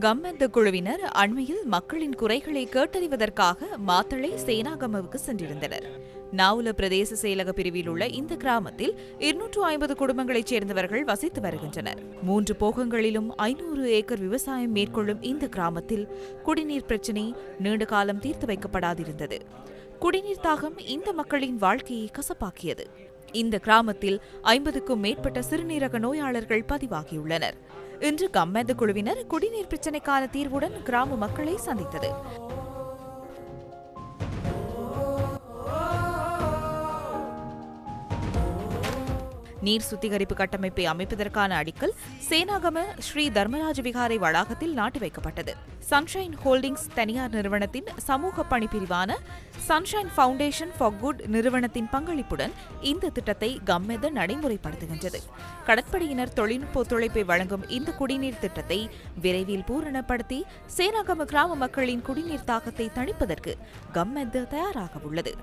கம்மந்த குழுவினர் அண்மையில் மக்களின் குறைகளை கேட்டறிவதற்காக மாத்தளை சேனாகமவுக்கு சென்றிருந்தனர். நாவுல பிரதேச செயலக பிரிவில் உள்ள இந்த கிராமத்தில் இருநூற்று ஐம்பது குடும்பங்களைச் சேர்ந்தவர்கள் வசித்து வருகின்றனர். மூன்று போகங்களிலும் ஐநூறு ஏக்கர் விவசாயம் மேற்கொள்ளும் இந்த கிராமத்தில் குடிநீர் பிரச்சினை நீண்ட காலம் தீர்த்து வைக்கப்படாதிருந்தது. குடிநீர் தாகம் இந்த மக்களின் வாழ்க்கையை கசப்பாக்கியது. இந்த கிராமத்தில் ஐம்பதுக்கும் மேற்பட்ட சிறுநீரக நோயாளர்கள் பதிவாகியுள்ளனர். இன்று கம்மெந்த குழுவினர் குடிநீர் பிரச்சினைக்கான தீர்வுடன் கிராம மக்களை சந்தித்தது. நீர் சுத்திகரிப்பு கட்டமைப்பை அமைப்பதற்கான அடிக்கல் சேனாகம ஸ்ரீ தர்மராஜ விகாரை வளாகத்தில் நாட்டி வைக்கப்பட்டது. சன்ஷைன் ஹோல்டிங்ஸ் தனியார் நிறுவனத்தின் சமூக பணி பிரிவான சன்ஷைன் ஃபவுண்டேஷன் ஃபார் குட் நிறுவனத்தின் பங்களிப்புடன் இந்த திட்டத்தை கம்மெத நடைமுறைப்படுத்துகின்றது. கடற்படையினர் தொழில்நுட்ப ஒத்துழைப்பை வழங்கும் இந்த குடிநீர் திட்டத்தை விரைவில் பூரணப்படுத்தி சேனாகம கிராம மக்களின் குடிநீர் தாக்கத்தை தணிப்பதற்கு கம்மெத தயாராக உள்ளது.